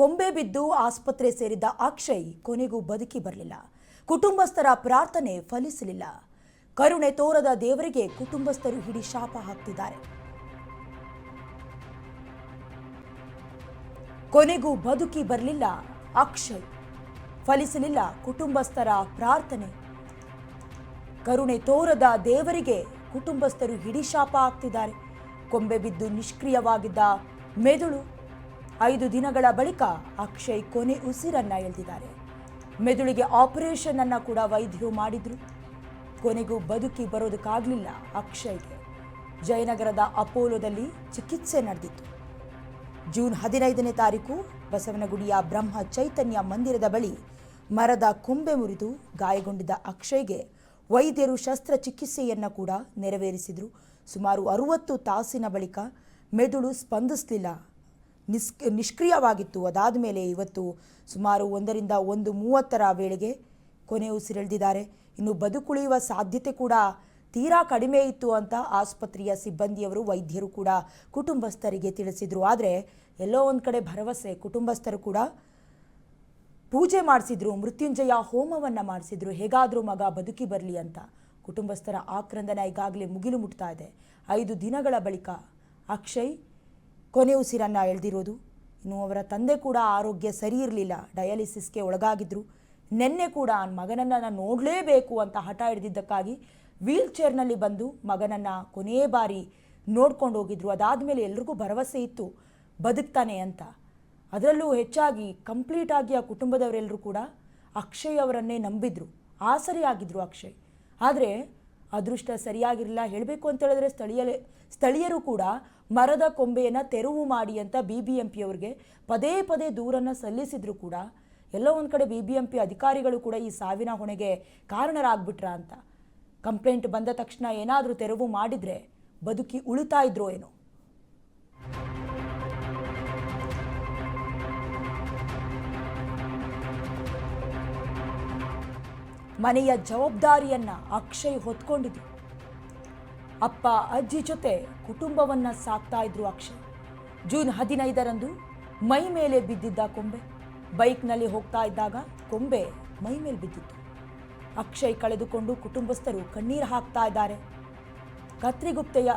ಕೊಂಬೆ ಬಿದ್ದು ಆಸ್ಪತ್ರೆ ಸೇರಿದ್ದ ಅಕ್ಷಯ್ ಕೊನೆಗೂ ಬದುಕಿ ಬರಲಿಲ್ಲ. ಕುಟುಂಬಸ್ಥರ ಪ್ರಾರ್ಥನೆ ಫಲಿಸಲಿಲ್ಲ. ಕರುಣೆ ತೋರದ ದೇವರಿಗೆ ಕುಟುಂಬಸ್ಥರು ಹಿಡಿ ಶಾಪ ಹಾಕ್ತಿದ್ದಾರೆ. ಕೊನೆಗೂ ಬದುಕಿ ಬರಲಿಲ್ಲ ಅಕ್ಷಯ್. ಫಲಿಸಲಿಲ್ಲ ಕುಟುಂಬಸ್ಥರ ಪ್ರಾರ್ಥನೆ. ಕರುಣೆ ತೋರದ ದೇವರಿಗೆ ಕುಟುಂಬಸ್ಥರು ಹಿಡಿಶಾಪ ಹಾಕ್ತಿದ್ದಾರೆ. ಕೊಂಬೆ ಬಿದ್ದು ನಿಷ್ಕ್ರಿಯವಾಗಿದ್ದ ಮೆದುಳು. ಐದು ದಿನಗಳ ಬಳಿಕ ಅಕ್ಷಯ್ ಕೊನೆ ಉಸಿರನ್ನ ಎಳೆದಿದ್ದಾರೆ. ಮೆದುಳಿಗೆ ಆಪರೇಷನ್ ಅನ್ನ ಕೂಡ ವೈದ್ಯರು ಮಾಡಿದ್ರು. ಕೊನೆಗೂ ಬದುಕಿ ಬರೋದಕ್ಕಾಗಲಿಲ್ಲ ಅಕ್ಷಯ್ಗೆ. ಜಯನಗರದ ಅಪೋಲೋದಲ್ಲಿ ಚಿಕಿತ್ಸೆ ನಡೆದಿತ್ತು. ಜೂನ್ ಹದಿನೈದನೇ ತಾರೀಕು ಬಸವನಗುಡಿಯ ಬ್ರಹ್ಮ ಚೈತನ್ಯ ಮಂದಿರದ ಬಳಿ ಮರದ ಕೊಂಬೆ ಮುರಿದು ಗಾಯಗೊಂಡಿದ್ದ ಅಕ್ಷಯ್ಗೆ ವೈದ್ಯರು ಶಸ್ತ್ರಚಿಕಿತ್ಸೆಯನ್ನು ಕೂಡ ನೆರವೇರಿಸಿದರು. ಸುಮಾರು ಅರುವತ್ತು ತಾಸಿನ ಬಳಿಕ ಮೆದುಳು ಸ್ಪಂದಿಸಲಿಲ್ಲ ನಿಷ್ಕ್ರಿಯವಾಗಿತ್ತು. ಅದಾದ ಮೇಲೆ ಇವತ್ತು ಸುಮಾರು ಒಂದರಿಂದ ಒಂದು ಮೂವತ್ತರ ವೇಳೆಗೆ ಕೊನೆ ಉಸಿರೆಳೆದಿದ್ದಾರೆ ಇನ್ನು ಬದುಕುಳಿಯುವ ಸಾಧ್ಯತೆ ಕೂಡ ತೀರಾ ಕಡಿಮೆ ಇತ್ತು ಅಂತ ಆಸ್ಪತ್ರೆಯ ಸಿಬ್ಬಂದಿಯವರು ವೈದ್ಯರು ಕೂಡ ಕುಟುಂಬಸ್ಥರಿಗೆ ತಿಳಿಸಿದರು. ಆದರೆ ಎಲ್ಲೋ ಒಂದು ಕಡೆ ಭರವಸೆ, ಕುಟುಂಬಸ್ಥರು ಕೂಡ ಪೂಜೆ ಮಾಡಿಸಿದ್ರು, ಮೃತ್ಯುಂಜಯ ಹೋಮವನ್ನು ಮಾಡಿಸಿದ್ರು. ಹೇಗಾದರೂ ಮಗ ಬದುಕಿ ಬರಲಿ ಅಂತ ಕುಟುಂಬಸ್ಥರ ಆಕ್ರಂದನ ಈಗಾಗಲೇ ಮುಗಿಲು ಮುಟ್ತಾ ಇದೆ. ಐದು ದಿನಗಳ ಬಳಿಕ ಅಕ್ಷಯ್ ಕೊನೆ ಉಸಿರನ್ನ ಎಳೆದಿರೋದು. ಇನ್ನು ಅವರ ತಂದೆ ಕೂಡ ಆರೋಗ್ಯ ಸರಿ ಇರಲಿಲ್ಲ. ಡಯಾಲಿಸಿಸ್ಗೆ ಒಳಗಾಗಿದ್ರು. ನಿನ್ನೆ ಕೂಡ ಮಗನನ್ನು ನಾನು ನೋಡಲೇಬೇಕು ಅಂತ ಹಠ ಹಿಡಿದಿದ್ದಕ್ಕಾಗಿ ವೀಲ್ ಚೇರ್ನಲ್ಲಿ ಬಂದು ಮಗನನ್ನು ಕೊನೆಯ ಬಾರಿ ನೋಡ್ಕೊಂಡು ಹೋಗಿದ್ರು. ಅದಾದಮೇಲೆ ಎಲ್ರಿಗೂ ಭರವಸೆ ಇತ್ತು. ಬದುಕ್ತಾನೆ ಅಂತ. ಅದರಲ್ಲೂ ಹೆಚ್ಚಾಗಿ ಕಂಪ್ಲೀಟ್ ಆಗಿ ಆ ಕುಟುಂಬದವರೆಲ್ಲರೂ ಕೂಡ ಅಕ್ಷಯ್ ಅವರನ್ನೇ ನಂಬಿದ್ರು. ಆಸರೆಯಾಗಿದ್ರು ಅಕ್ಷಯ್. ಆದರೆ ಅದೃಷ್ಟ ಸರಿಯಾಗಿರಲಿಲ್ಲ. ಹೇಳಬೇಕು ಅಂತ ಹೇಳಿದ್ರೆ ಸ್ಥಳೀಯ ಸ್ಥಳೀಯರು ಕೂಡ ಮರದ ಕೊಂಬೆಯನ್ನು ತೆರವು ಮಾಡಿ ಅಂತ ಬಿ ಬಿ ಎಂ ಪಿಯವ್ರಿಗೆ ಪದೇ ಪದೇ ದೂರನ್ನು ಸಲ್ಲಿಸಿದ್ರು ಕೂಡ ಎಲ್ಲೋ ಒಂದು ಕಡೆ ಬಿ ಬಿ ಎಂ ಪಿ ಅಧಿಕಾರಿಗಳು ಕೂಡ ಈ ಸಾವಿನ ಹೊಣೆಗೆ ಕಾರಣರಾಗ್ಬಿಟ್ರ ಅಂತ. ಕಂಪ್ಲೇಂಟ್ ಬಂದ ತಕ್ಷಣ ಏನಾದರೂ ತೆರವು ಮಾಡಿದರೆ ಬದುಕಿ ಉಳಿತಾ ಇದ್ರೋ ಏನೋ. ಮನೆಯ ಜವಾಬ್ದಾರಿಯನ್ನು ಅಕ್ಷಯ್ ಹೊತ್ಕೊಂಡಿದ್ರು. ಅಪ್ಪ, ಅಜ್ಜಿ ಜೊತೆ ಕುಟುಂಬವನ್ನ ಸಾಕ್ತಾ ಇದ್ರು ಅಕ್ಷಯ್. ಜೂನ್ ಹದಿನೈದರಂದು ಮೈ ಮೇಲೆ ಬಿದ್ದಿದ್ದ ಕೊಂಬೆ. ಬೈಕ್ನಲ್ಲಿ ಹೋಗ್ತಾ ಇದ್ದಾಗ ಕೊಂಬೆ ಮೈ ಮೇಲೆ ಬಿದ್ದಿತ್ತು. ಅಕ್ಷಯ್ ಕಳೆದುಕೊಂಡು ಕುಟುಂಬಸ್ಥರು ಕಣ್ಣೀರು ಹಾಕ್ತಾ ಇದ್ದಾರೆ. ಕತ್ರಿಗುಪ್ತೆಯ,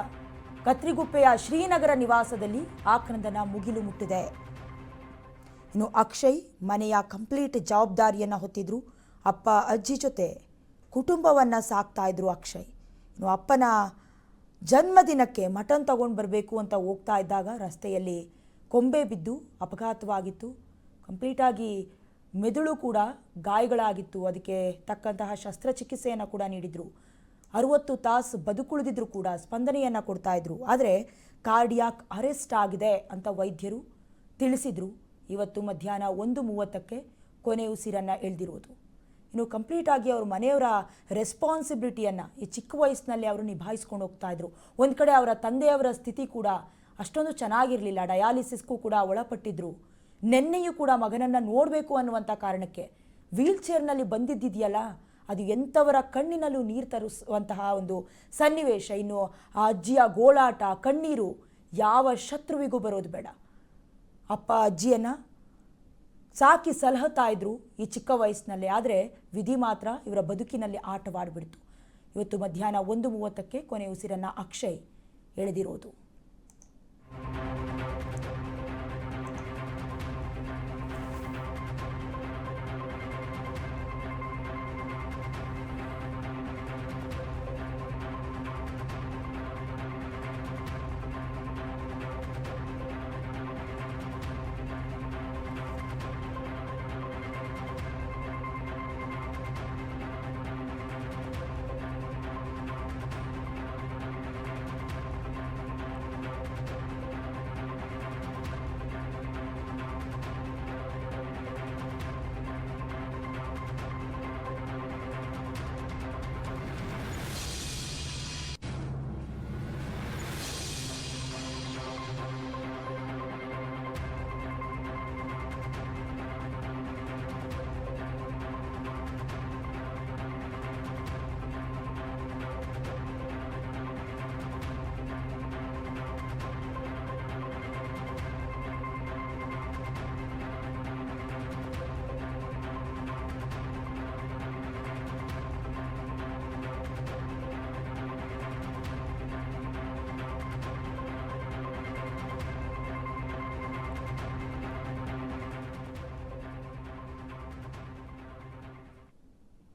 ಕತ್ರಿಗುಪ್ಪೆಯ ಶ್ರೀನಗರ ನಿವಾಸದಲ್ಲಿ ಆಕ್ರಂದನ ಮುಗಿಲು ಮುಟ್ಟಿದೆ. ಇನ್ನು ಅಕ್ಷಯ್ ಮನೆಯ ಕಂಪ್ಲೀಟ್ ಜವಾಬ್ದಾರಿಯನ್ನು ಹೊತ್ತಿದ್ರು. ಅಪ್ಪ, ಅಜ್ಜಿ ಜೊತೆ ಕುಟುಂಬವನ್ನು ಸಾಕ್ತಾ ಇದ್ರು ಅಕ್ಷಯ್. ಇನ್ನು ಅಪ್ಪನ ಜನ್ಮದಿನಕ್ಕೆ ಮಟನ್ ತಗೊಂಡು ಬರಬೇಕು ಅಂತ ಹೋಗ್ತಾ ಇದ್ದಾಗ ರಸ್ತೆಯಲ್ಲಿ ಕೊಂಬೆ ಬಿದ್ದು ಅಪಘಾತವಾಗಿತ್ತು. ಕಂಪ್ಲೀಟಾಗಿ ಮೆದುಳು ಕೂಡ ಗಾಯಗಳಾಗಿತ್ತು. ಅದಕ್ಕೆ ತಕ್ಕಂತಹ ಶಸ್ತ್ರಚಿಕಿತ್ಸೆಯನ್ನು ಕೂಡ ನೀಡಿದರು. ಅರುವತ್ತು ತಾಸು ಬದುಕುಳಿದಿದ್ರು ಕೂಡ ಸ್ಪಂದನೆಯನ್ನು ಕೊಡ್ತಾ ಇದ್ರು. ಆದರೆ ಕಾರ್ಡಿಯಾಕ್ ಅರೆಸ್ಟ್ ಆಗಿದೆ ಅಂತ ವೈದ್ಯರು ತಿಳಿಸಿದರು. ಇವತ್ತು ಮಧ್ಯಾಹ್ನ ಒಂದು ಮೂವತ್ತಕ್ಕೆ ಕೊನೆ ಉಸಿರನ್ನು ಇನ್ನು ಕಂಪ್ಲೀಟ್ ಆಗಿ ಅವ್ರ ಮನೆಯವರ ರೆಸ್ಪಾನ್ಸಿಬಿಲಿಟಿಯನ್ನು ಈ ಚಿಕ್ಕ ವಯಸ್ಸಿನಲ್ಲಿ ಅವರು ನಿಭಾಯಿಸ್ಕೊಂಡು ಹೋಗ್ತಾ ಇದ್ರು. ಒಂದು ಕಡೆ ಅವರ ತಂದೆಯವರ ಸ್ಥಿತಿ ಕೂಡ ಅಷ್ಟೊಂದು ಚೆನ್ನಾಗಿರಲಿಲ್ಲ. ಡಯಾಲಿಸಿಸ್ಗೂ ಕೂಡ ಒಳಪಟ್ಟಿದ್ರು. ನೆನ್ನೆಯೂ ಕೂಡ ಮಗನನ್ನು ನೋಡಬೇಕು ಅನ್ನುವಂಥ ಕಾರಣಕ್ಕೆ ವೀಲ್ ಚೇರ್ನಲ್ಲಿ ಬಂದಿದ್ದಿದೆಯಲ್ಲ, ಅದು ಎಂಥವರ ಕಣ್ಣಿನಲ್ಲೂ ನೀರು ತರಿಸುವಂತಹ ಒಂದು ಸನ್ನಿವೇಶ. ಇನ್ನು ಆ ಅಜ್ಜಿಯ ಗೋಳಾಟ, ಕಣ್ಣೀರು ಯಾವ ಶತ್ರುವಿಗೂ ಬರೋದು ಬೇಡ. ಅಪ್ಪ, ಅಜ್ಜಿಯನ್ನು ಸಾಕಿ ಸಲಹತಾ ಇದ್ರು ಈ ಚಿಕ್ಕ ವಯಸ್ಸಿನಲ್ಲಿ, ಆದರೆ ವಿಧಿ ಮಾತ್ರ ಇವರ ಬದುಕಿನಲ್ಲಿ ಆಟವಾಡಿಬಿಡ್ತು. ಇವತ್ತು ಮಧ್ಯಾಹ್ನ ಒಂದು ಮೂವತ್ತಕ್ಕೆ ಕೊನೆ ಉಸಿರನ್ನು ಅಕ್ಷಯ್ ಎಳೆದಿರೋದು